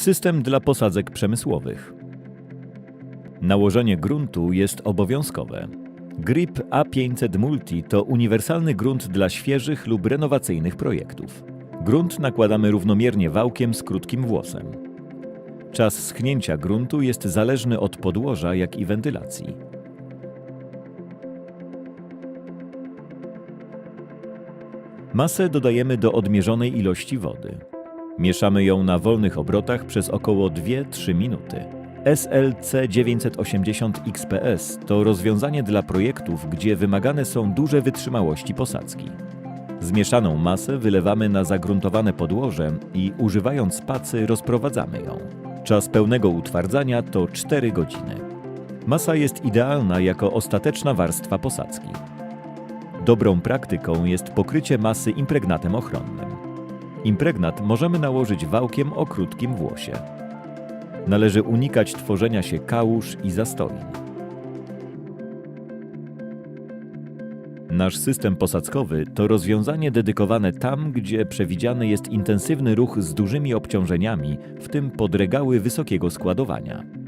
System dla posadzek przemysłowych. Nałożenie gruntu jest obowiązkowe. Grip A500 Multi to uniwersalny grunt dla świeżych lub renowacyjnych projektów. Grunt nakładamy równomiernie wałkiem z krótkim włosem. Czas schnięcia gruntu jest zależny od podłoża, jak i wentylacji. Masę dodajemy do odmierzonej ilości wody. Mieszamy ją na wolnych obrotach przez około 2-3 minuty. SLC 980 XPS to rozwiązanie dla projektów, gdzie wymagane są duże wytrzymałości posadzki. Zmieszaną masę wylewamy na zagruntowane podłoże i używając spacy rozprowadzamy ją. Czas pełnego utwardzania to 4 godziny. Masa jest idealna jako ostateczna warstwa posadzki. Dobrą praktyką jest pokrycie masy impregnatem ochronnym. Impregnat możemy nałożyć wałkiem o krótkim włosie. Należy unikać tworzenia się kałuż i zastoin. Nasz system posadzkowy to rozwiązanie dedykowane tam, gdzie przewidziany jest intensywny ruch z dużymi obciążeniami, w tym podregały wysokiego składowania.